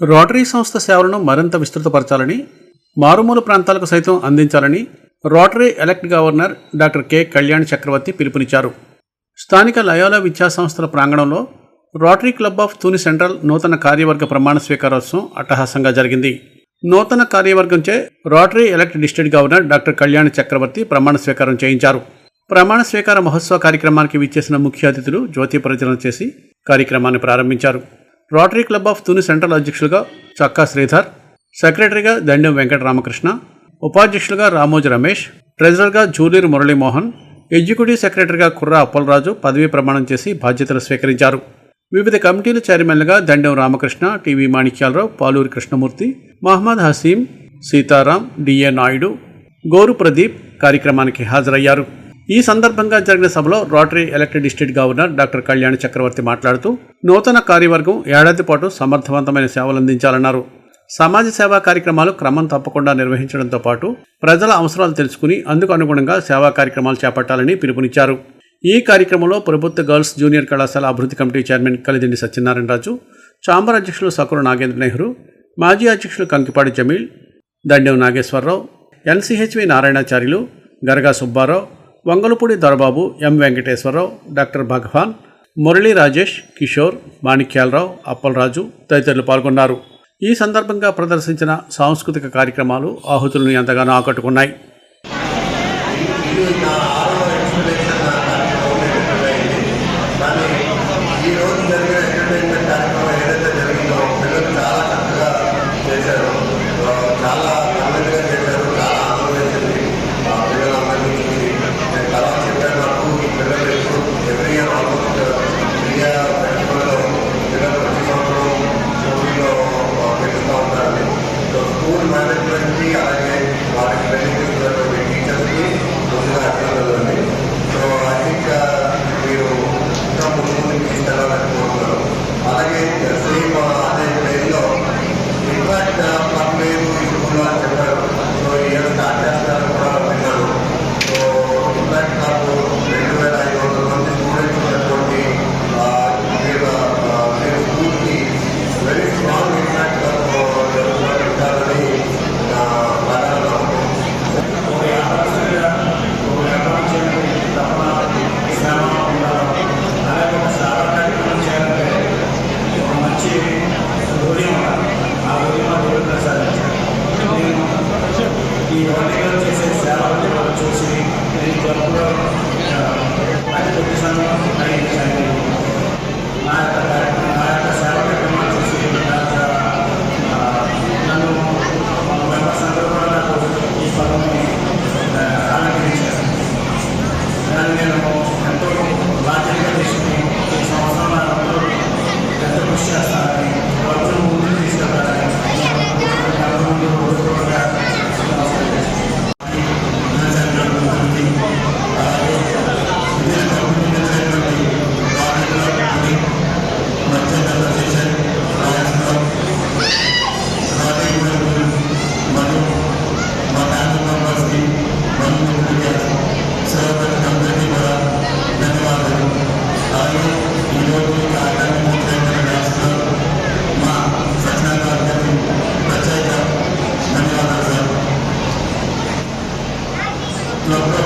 Rotary సంస్థ సేవలను మరింత విస్తృతపరచాలని మారుమూల ప్రాంతాలకు సైతం అందించాలని Rotary elect governor doctor K. Kalyan Chakravarthi పిలుపునిచ్చారు. స్థానిక లయోలా విద్యా సంస్థల ప్రాంగణంలో Rotary club of Tuni central నూతన కార్యవర్గ ప్రమాణ స్వీకారోత్సవం అట్టహాసంగా జరిగింది. నూతన కార్యవర్గంచే Rotary elect district governor doctor Kalyan Chakravarthi ప్రమాణ స్వీకారం చేయించారు. ప్రమాణ స్వీకార మహోత్సవ కార్యక్రమానికి విచ్చేసిన ముఖ్య అతిథులు జ్యోతి ప్రచురణ చేసి కార్యక్రమాన్ని ప్రారంభించారు. Rotary club of Tuni central అధ్యక్షులుగా చక్కా శ్రీధర్ సెక్రటరీగా దండెం వెంకట రామకృష్ణ ఉపాధ్యక్షులుగా రామోజు రమేష్ ట్రెజరర్గా జూలీర్ మురళీమోహన్ ఎగ్జిక్యూటివ్ సెక్రటరీగా కుర్రా అప్పలరాజు పదవీ ప్రమాణం చేసి బాధ్యతలు స్వీకరించారు. వివిధ కమిటీల చైర్మన్లుగా Dandem Ramakrishna T V Manikyalarao Paluri Krishnamurthy Mohammad Hasim Sitaram D A Naidu Goru Pradeep కార్యక్రమానికి హాజరయ్యారు. ఈ సందర్భంగా జరిగిన సభలో Rotary elected district governor doctor Kalyan Chakravarthi మాట్లాడుతూ నూతన కార్యవర్గం ఏడాది పాటు సమర్థవంతమైన సేవలు అందించాలన్నారు. సమాజ సేవా కార్యక్రమాలు క్రమం తప్పకుండా నిర్వహించడంతో పాటు ప్రజల అవసరాలు తెలుసుకుని అందుకు అనుగుణంగా సేవా కార్యక్రమాలు చేపట్టాలని పిలుపునిచ్చారు. ఈ కార్యక్రమంలో ప్రభుత్వ గర్ల్స్ జూనియర్ కళాశాల అభివృద్ధి committee chairman Kalidindi Satyanarayanaraju chamber అధ్యక్షులు సకురు నాగేంద్ర నెహ్రూ మాజీ అధ్యక్షులు Kankipadi Jameel Dandem Nageswararao N C H V Narayanacharyulu Garaga Subbarao Vangalapudi Dorababu M Venkateswararao doctor Bhagavan Murali Rajesh Kishore Manikyalarao Appalaraju తదితరులు పాల్గొన్నారు. ఈ సందర్భంగా ప్రదర్శించిన సాంస్కృతిక కార్యక్రమాలు ఆహుతులను ఎంతగానో ఆకట్టుకున్నాయి. मैनेजमेंट भी आज एक हमारे क्लिनिक के अंदर मीटिंग चल रही है रोज़गार के अंदर तो आई थिंक No, no.